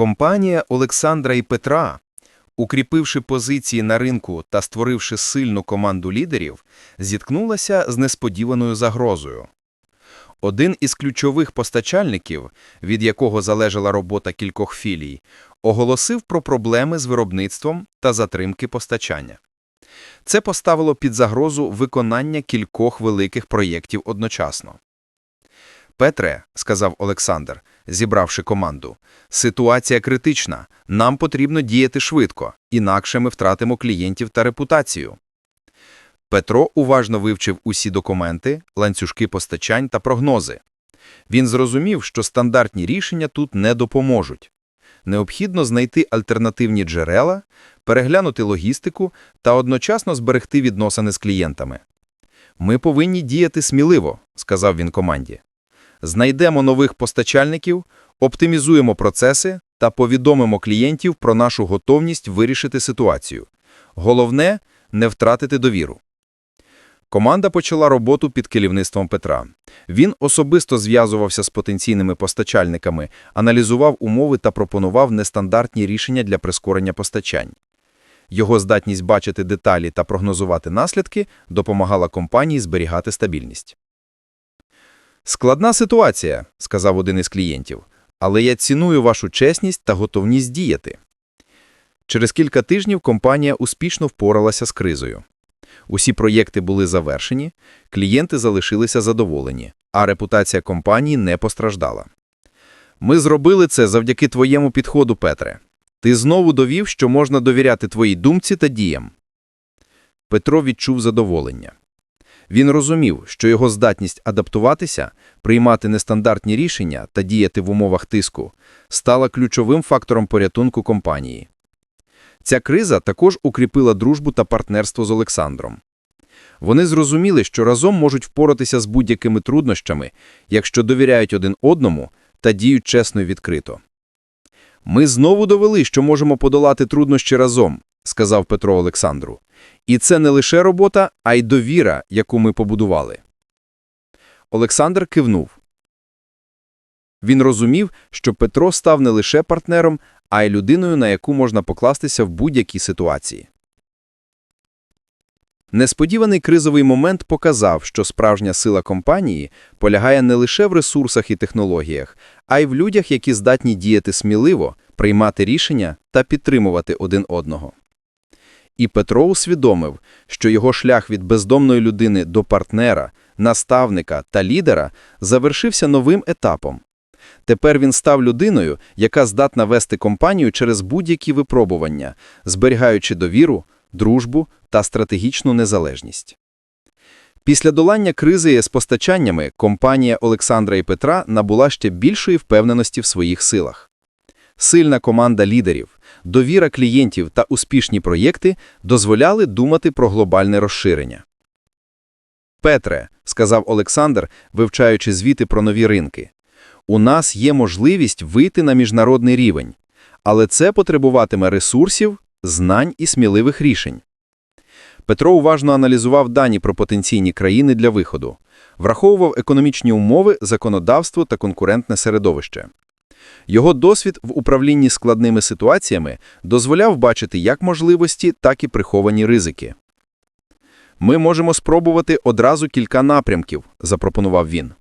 Компанія Олександра і Петра, укріпивши позиції на ринку та створивши сильну команду лідерів, зіткнулася з несподіваною загрозою. Один із ключових постачальників, від якого залежала робота кількох філій, оголосив про проблеми з виробництвом та затримки постачання. Це поставило під загрозу виконання кількох великих проєктів одночасно. Петре, сказав Олександр, зібравши команду, ситуація критична, нам потрібно діяти швидко, інакше ми втратимо клієнтів та репутацію. Петро уважно вивчив усі документи, ланцюжки постачань та прогнози. Він зрозумів, що стандартні рішення тут не допоможуть. Необхідно знайти альтернативні джерела, переглянути логістику та одночасно зберегти відносини з клієнтами. «Ми повинні діяти сміливо», – сказав він команді. «Знайдемо нових постачальників, оптимізуємо процеси та повідомимо клієнтів про нашу готовність вирішити ситуацію. Головне – не втратити довіру». Команда почала роботу під керівництвом Петра. Він особисто зв'язувався з потенційними постачальниками, аналізував умови та пропонував нестандартні рішення для прискорення постачань. Його здатність бачити деталі та прогнозувати наслідки допомагала компанії зберігати стабільність. «Складна ситуація», – сказав один із клієнтів, «але я ціную вашу чесність та готовність діяти». Через кілька тижнів компанія успішно впоралася з кризою. Усі проєкти були завершені, клієнти залишилися задоволені, а репутація компанії не постраждала. Ми зробили це завдяки твоєму підходу, Петре. Ти знову довів, що можна довіряти твоїй думці та діям. Петро відчув задоволення. Він розумів, що його здатність адаптуватися, приймати нестандартні рішення та діяти в умовах тиску стала ключовим фактором порятунку компанії. Ця криза також укріпила дружбу та партнерство з Олександром. Вони зрозуміли, що разом можуть впоратися з будь-якими труднощами, якщо довіряють один одному та діють чесно і відкрито. «Ми знову довели, що можемо подолати труднощі разом», – сказав Петро Олександру. «І це не лише робота, а й довіра, яку ми побудували». Олександр кивнув. Він розумів, що Петро став не лише партнером, а й людиною, на яку можна покластися в будь-якій ситуації. Несподіваний кризовий момент показав, що справжня сила компанії полягає не лише в ресурсах і технологіях, а й в людях, які здатні діяти сміливо, приймати рішення та підтримувати один одного. І Петро усвідомив, що його шлях від бездомної людини до партнера, наставника та лідера завершився новим етапом. Тепер він став людиною, яка здатна вести компанію через будь-які випробування, зберігаючи довіру, дружбу та стратегічну незалежність. Після долання кризи з постачаннями компанія Олександра і Петра набула ще більшої впевненості в своїх силах. Сильна команда лідерів, довіра клієнтів та успішні проєкти дозволяли думати про глобальне розширення. Петре, сказав Олександр, вивчаючи звіти про нові ринки, у нас є можливість вийти на міжнародний рівень, але це потребуватиме ресурсів, знань і сміливих рішень. Петро уважно аналізував дані про потенційні країни для виходу, враховував економічні умови, законодавство та конкурентне середовище. Його досвід в управлінні складними ситуаціями дозволяв бачити як можливості, так і приховані ризики. Ми можемо спробувати одразу кілька напрямків, запропонував він.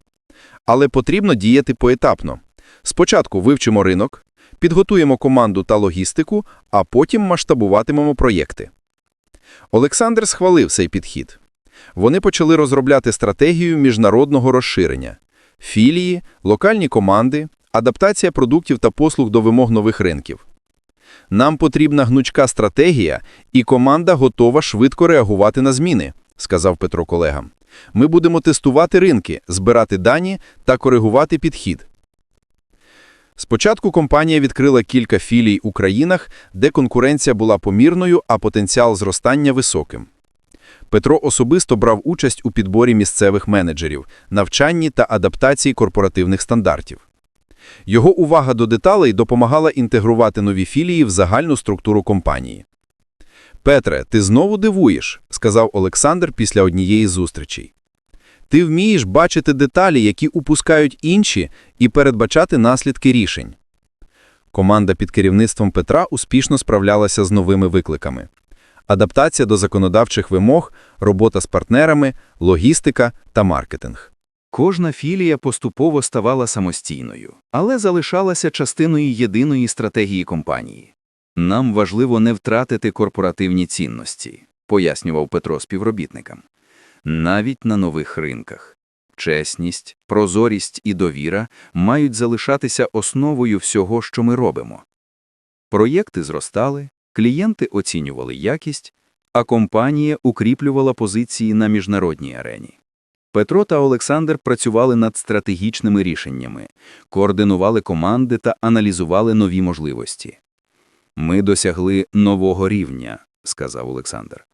Але потрібно діяти поетапно. Спочатку вивчимо ринок, підготуємо команду та логістику, а потім масштабуватимемо проєкти. Олександр схвалив цей підхід. Вони почали розробляти стратегію міжнародного розширення, філії, локальні команди, адаптація продуктів та послуг до вимог нових ринків. Нам потрібна гнучка стратегія, і команда готова швидко реагувати на зміни, сказав Петро колегам. Ми будемо тестувати ринки, збирати дані та коригувати підхід. Спочатку компанія відкрила кілька філій у країнах, де конкуренція була помірною, а потенціал зростання високим. Петро особисто брав участь у підборі місцевих менеджерів, навчанні та адаптації корпоративних стандартів. Його увага до деталей допомагала інтегрувати нові філії в загальну структуру компанії. Петре, ти знову дивуєш, сказав Олександр після однієї зустрічей. Ти вмієш бачити деталі, які упускають інші, і передбачати наслідки рішень. Команда під керівництвом Петра успішно справлялася з новими викликами. Адаптація до законодавчих вимог, робота з партнерами, логістика та маркетинг. Кожна філія поступово ставала самостійною, але залишалася частиною єдиної стратегії компанії. Нам важливо не втратити корпоративні цінності, пояснював Петро співробітникам. Навіть на нових ринках. Чесність, прозорість і довіра мають залишатися основою всього, що ми робимо. Проєкти зростали, клієнти оцінювали якість, а компанія укріплювала позиції на міжнародній арені. Петро та Олександр працювали над стратегічними рішеннями, координували команди та аналізували нові можливості. Ми досягли нового рівня, сказав Олександр.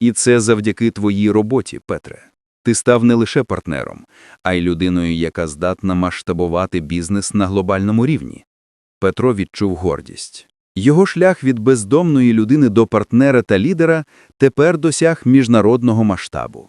І це завдяки твоїй роботі, Петре. Ти став не лише партнером, а й людиною, яка здатна масштабувати бізнес на глобальному рівні. Петро відчув гордість. Його шлях від бездомної людини до партнера та лідера тепер досяг міжнародного масштабу.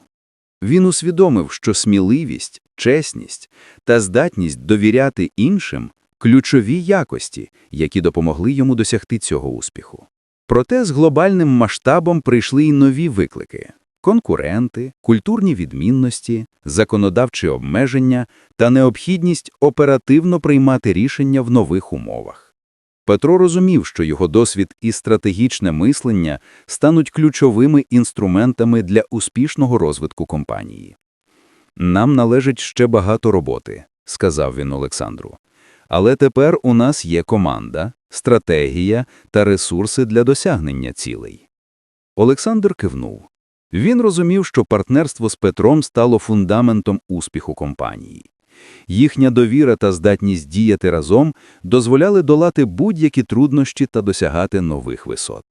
Він усвідомив, що сміливість, чесність та здатність довіряти іншим – ключові якості, які допомогли йому досягти цього успіху. Проте з глобальним масштабом прийшли й нові виклики – конкуренти, культурні відмінності, законодавчі обмеження та необхідність оперативно приймати рішення в нових умовах. Петро розумів, що його досвід і стратегічне мислення стануть ключовими інструментами для успішного розвитку компанії. «Нам належить ще багато роботи», – сказав він Олександру. «Але тепер у нас є команда, стратегія та ресурси для досягнення цілей». Олександр кивнув. Він розумів, що партнерство з Петром стало фундаментом успіху компанії. Їхня довіра та здатність діяти разом дозволяли долати будь-які труднощі та досягати нових висот.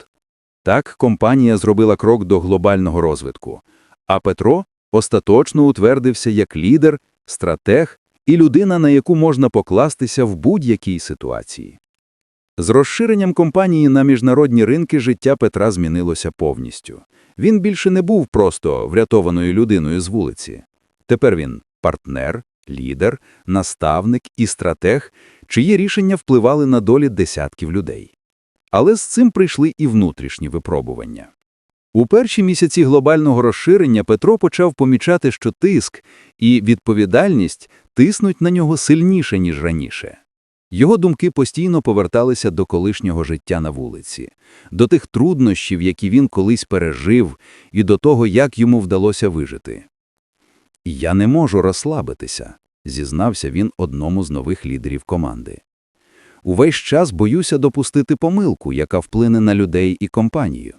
Так компанія зробила крок до глобального розвитку, а Петро остаточно утвердився як лідер, стратег і людина, на яку можна покластися в будь-якій ситуації. З розширенням компанії на міжнародні ринки життя Петра змінилося повністю. Він більше не був просто врятованою людиною з вулиці. Тепер він партнер, лідер, наставник і стратег, чиї рішення впливали на долі десятків людей. Але з цим прийшли і внутрішні випробування. У перші місяці глобального розширення Петро почав помічати, що тиск і відповідальність тиснуть на нього сильніше, ніж раніше. Його думки постійно поверталися до колишнього життя на вулиці, до тих труднощів, які він колись пережив, і до того, як йому вдалося вижити. Я не можу розслабитися, зізнався він одному з нових лідерів команди. Увесь час боюся допустити помилку, яка вплине на людей і компанію.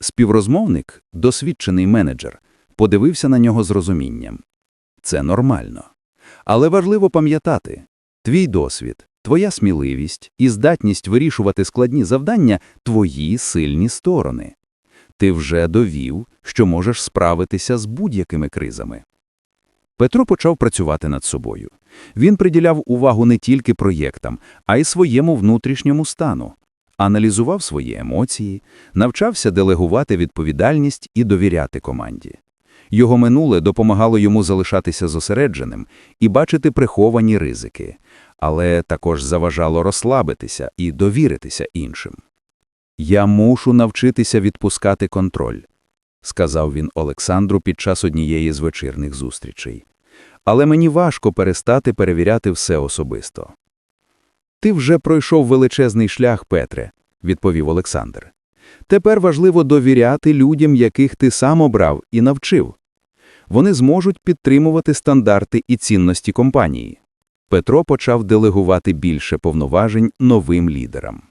Співрозмовник, досвідчений менеджер, подивився на нього з розумінням. Це нормально. Але важливо пам'ятати, твій досвід, твоя сміливість і здатність вирішувати складні завдання – твої сильні сторони. Ти вже довів, що можеш справитися з будь-якими кризами. Петро почав працювати над собою. Він приділяв увагу не тільки проєктам, а й своєму внутрішньому стану. Аналізував свої емоції, навчався делегувати відповідальність і довіряти команді. Його минуле допомагало йому залишатися зосередженим і бачити приховані ризики, але також заважало розслабитися і довіритися іншим. «Я мушу навчитися відпускати контроль», – сказав він Олександру під час однієї з вечірних зустрічей але мені важко перестати перевіряти все особисто. Ти вже пройшов величезний шлях, Петре, відповів Олександр. Тепер важливо довіряти людям, яких ти сам обрав і навчив. Вони зможуть підтримувати стандарти і цінності компанії. Петро почав делегувати більше повноважень новим лідерам.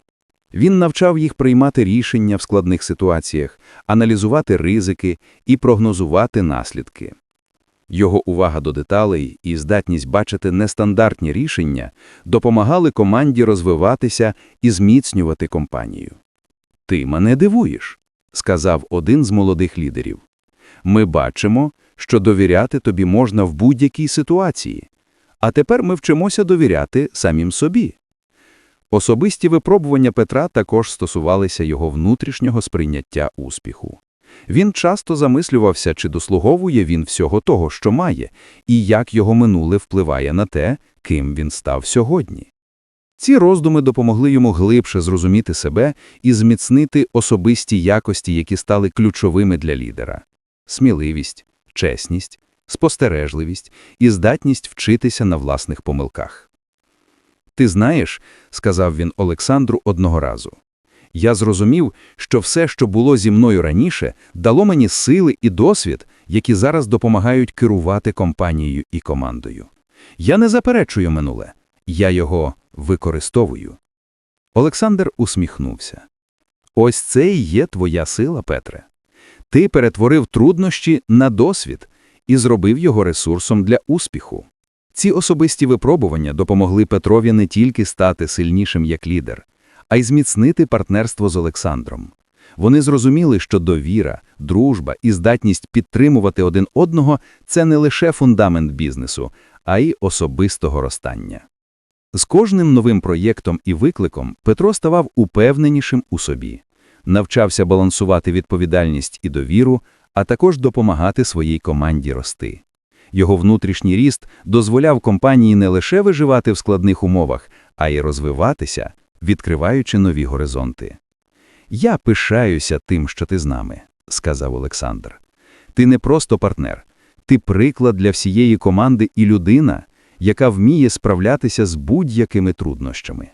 Він навчав їх приймати рішення в складних ситуаціях, аналізувати ризики і прогнозувати наслідки. Його увага до деталей і здатність бачити нестандартні рішення допомагали команді розвиватися і зміцнювати компанію. «Ти мене дивуєш», – сказав один з молодих лідерів. «Ми бачимо, що довіряти тобі можна в будь-якій ситуації, а тепер ми вчимося довіряти самим собі». Особисті випробування Петра також стосувалися його внутрішнього сприйняття успіху. Він часто замислювався, чи дослуговує він всього того, що має, і як його минуле впливає на те, ким він став сьогодні. Ці роздуми допомогли йому глибше зрозуміти себе і зміцнити особисті якості, які стали ключовими для лідера. Сміливість, чесність, спостережливість і здатність вчитися на власних помилках. «Ти знаєш», – сказав він Олександру одного разу, – «я зрозумів, що все, що було зі мною раніше, дало мені сили і досвід, які зараз допомагають керувати компанією і командою. Я не заперечую минуле, я його використовую». Олександр усміхнувся. «Ось це і є твоя сила, Петре. Ти перетворив труднощі на досвід і зробив його ресурсом для успіху. Ці особисті випробування допомогли Петрові не тільки стати сильнішим як лідер, а й зміцнити партнерство з Олександром. Вони зрозуміли, що довіра, дружба і здатність підтримувати один одного – це не лише фундамент бізнесу, а й особистого ростання. З кожним новим проєктом і викликом Петро ставав упевненішим у собі, навчався балансувати відповідальність і довіру, а також допомагати своїй команді рости. Його внутрішній ріст дозволяв компанії не лише виживати в складних умовах, а й розвиватися, відкриваючи нові горизонти. «Я пишаюся тим, що ти з нами», – сказав Олександр. «Ти не просто партнер, ти приклад для всієї команди і людина, яка вміє справлятися з будь-якими труднощами».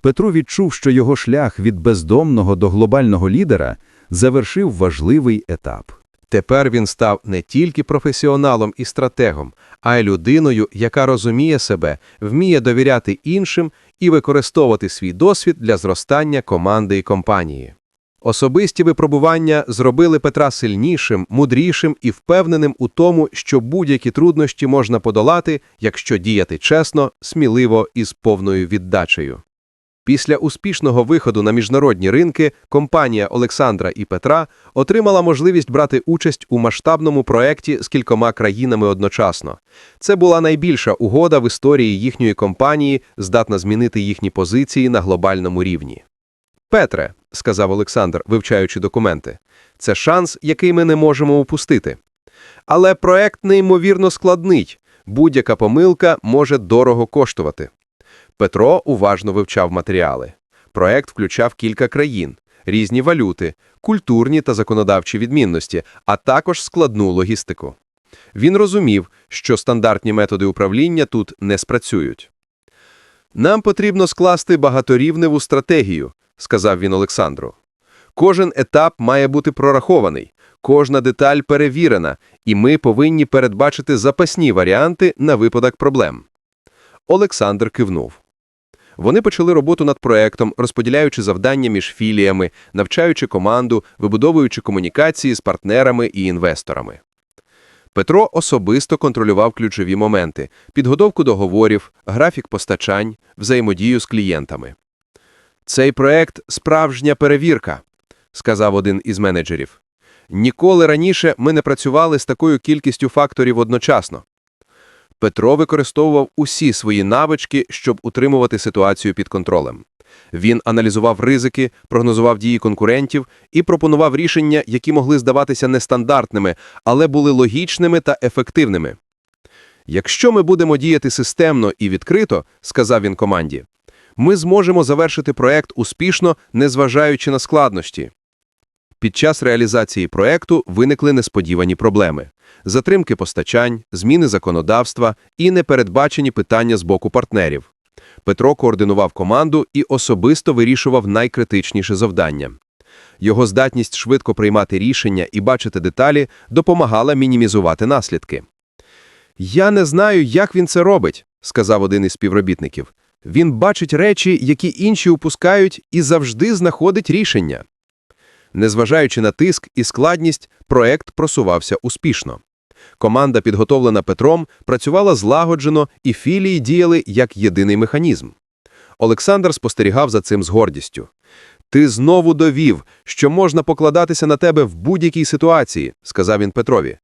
Петро відчув, що його шлях від бездомного до глобального лідера завершив важливий етап. Тепер він став не тільки професіоналом і стратегом, а й людиною, яка розуміє себе, вміє довіряти іншим і використовувати свій досвід для зростання команди і компанії. Особисті випробування зробили Петра сильнішим, мудрішим і впевненим у тому, що будь-які труднощі можна подолати, якщо діяти чесно, сміливо і з повною віддачею. Після успішного виходу на міжнародні ринки компанія Олександра і Петра отримала можливість брати участь у масштабному проєкті з кількома країнами одночасно. Це була найбільша угода в історії їхньої компанії, здатна змінити їхні позиції на глобальному рівні. Петре, сказав Олександр, вивчаючи документи, це шанс, який ми не можемо упустити. Але проект неймовірно складний. Будь-яка помилка може дорого коштувати. Петро уважно вивчав матеріали. Проект включав кілька країн, різні валюти, культурні та законодавчі відмінності, а також складну логістику. Він розумів, що стандартні методи управління тут не спрацюють. «Нам потрібно скласти багаторівневу стратегію», – сказав він Олександру. «Кожен етап має бути прорахований, кожна деталь перевірена, і ми повинні передбачити запасні варіанти на випадок проблем». Олександр кивнув. Вони почали роботу над проектом, розподіляючи завдання між філіями, навчаючи команду, вибудовуючи комунікації з партнерами і інвесторами. Петро особисто контролював ключові моменти – підготовку договорів, графік постачань, взаємодію з клієнтами. «Цей проект – справжня перевірка», – сказав один із менеджерів. «Ніколи раніше ми не працювали з такою кількістю факторів одночасно». Петро використовував усі свої навички, щоб утримувати ситуацію під контролем. Він аналізував ризики, прогнозував дії конкурентів і пропонував рішення, які могли здаватися нестандартними, але були логічними та ефективними. «Якщо ми будемо діяти системно і відкрито», – сказав він команді, – «ми зможемо завершити проект успішно, незважаючи на складності». Під час реалізації проекту виникли несподівані проблеми – затримки постачань, зміни законодавства і непередбачені питання з боку партнерів. Петро координував команду і особисто вирішував найкритичніше завдання. Його здатність швидко приймати рішення і бачити деталі допомагала мінімізувати наслідки. «Я не знаю, як він це робить», – сказав один із співробітників. «Він бачить речі, які інші упускають, і завжди знаходить рішення». Незважаючи на тиск і складність, проект просувався успішно. Команда, підготовлена Петром, працювала злагоджено, і філії діяли як єдиний механізм. Олександр спостерігав за цим з гордістю. «Ти знову довів, що можна покладатися на тебе в будь-якій ситуації», – сказав він Петрові.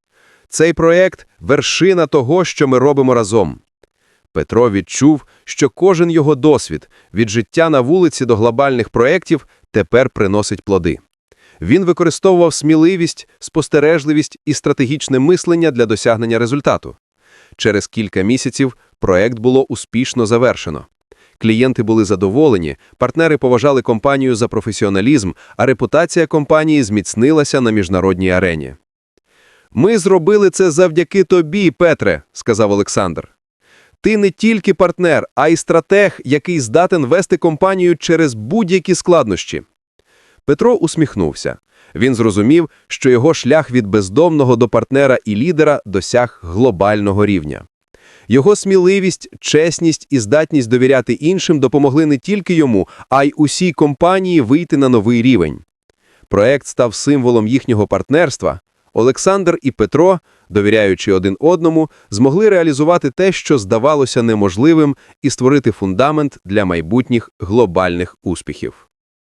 «Цей проєкт – вершина того, що ми робимо разом». Петро відчув, що кожен його досвід, від життя на вулиці до глобальних проєктів, тепер приносить плоди. Він використовував сміливість, спостережливість і стратегічне мислення для досягнення результату. Через кілька місяців проект було успішно завершено. Клієнти були задоволені, партнери поважали компанію за професіоналізм, а репутація компанії зміцнилася на міжнародній арені. «Ми зробили це завдяки тобі, Петре», – сказав Олександр. «Ти не тільки партнер, а й стратег, який здатен вести компанію через будь-які складнощі». Петро усміхнувся. Він зрозумів, що його шлях від бездомного до партнера і лідера досяг глобального рівня. Його сміливість, чесність і здатність довіряти іншим допомогли не тільки йому, а й усій компанії вийти на новий рівень. Проект став символом їхнього партнерства. Олександр і Петро, довіряючи один одному, змогли реалізувати те, що здавалося неможливим, і створити фундамент для майбутніх глобальних успіхів.